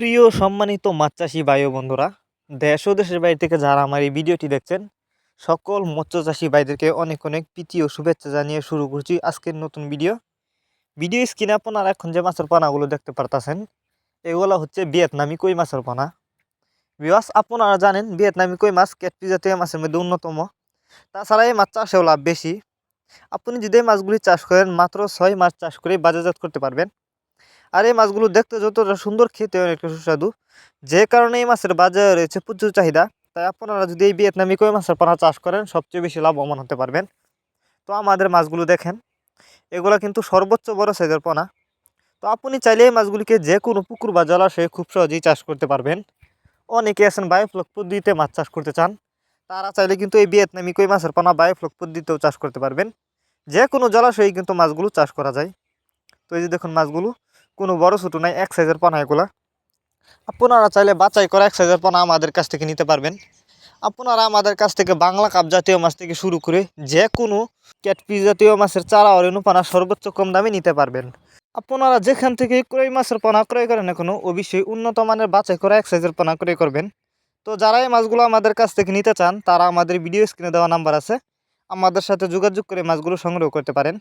সুপ্রিয় সম্মানিত মাছ চাষি ভাই ও বন্ধুরা, দেশ ও দেশের বাইরে থেকে যারা আমার এই ভিডিওটি দেখছেন, সকল মৎস্য চাষি ভাইদেরকে অনেক অনেক প্রীতি ও শুভেচ্ছা জানিয়ে শুরু করছি আজকের নতুন ভিডিও। ভিডিও স্ক্রিনে আপনারা এখন যে মাছের পানাগুলো দেখতে পারতাছেন, এগুলো হচ্ছে ভিয়েতনামি কই মাছের পানা। বিবাস আপনারা জানেন ভিয়েতনামি কই মাছ ক্যাটপি জাতীয় মাছের মধ্যে অন্যতম। তাছাড়া এই মাছ চাষেও লাভ বেশি। আপনি যদি এই মাছগুলি চাষ করেন, মাত্র ছয় মাছ চাষ করে বাজারজাত করতে পারবেন। আর এই মাছগুলো দেখতে যতটা সুন্দর খেতে অনেকটা সুস্বাদু। যে কারণে এই মাছের বাজারে রয়েছে প্রচুর চাহিদা। তাই আপনারা যদি এই ভিয়েতনামি কই মাছের পোনা চাষ করেন, সবচেয়ে বেশি লাভবান হতে পারবেন। তো আমাদের মাছগুলো দেখেন, এগুলো কিন্তু সর্বোচ্চ বড় সাইজের পোনা। তো আপনি চাইলে এই মাছগুলিকে যে কোনো পুকুর বা জলাশয়ে খুব সহজেই চাষ করতে পারবেন। অনেকে আছেন বায়োফ্লক পদ্ধতিতে মাছ চাষ করতে চান। তারা চাইলে কিন্তু এই ভিয়েতনামি কই মাছের পোনা বায়োফ্লক পদ্ধতিতেও চাষ করতে পারবেন। যে কোনো জলাশয়ে কিন্তু মাছগুলো চাষ করা যায়। তো এই যে দেখুন মাছগুলো কোনো বড় ছোটো নাই, এক সাইজের পানা এগুলা। আপনারা চাইলে বাছাই করা এক সাইজের পানা আমাদের কাছ থেকে নিতে পারবেন। আপনারা আমাদের কাছ থেকে বাংলা কাপ জাতীয় মাছ থেকে শুরু করে যে কোনো ক্যাটপি জাতীয় মাছের চারা অরেণু পানা সর্বোচ্চ কম দামে নিতে পারবেন। আপনারা যেখান থেকে ক্রয় মাছের পানা ক্রয় করেন কোনো, অবশ্যই উন্নত মানের বাছাই করা এক সাইজের পানা ক্রয় করবেন। তো যারা এই মাছগুলো আমাদের কাছ থেকে নিতে চান, তারা আমাদের ভিডিও স্ক্রিনে দেওয়া নাম্বার আছে। আমাদের সাথে যোগাযোগ করে মাছগুলো সংগ্রহ করতে পারেন।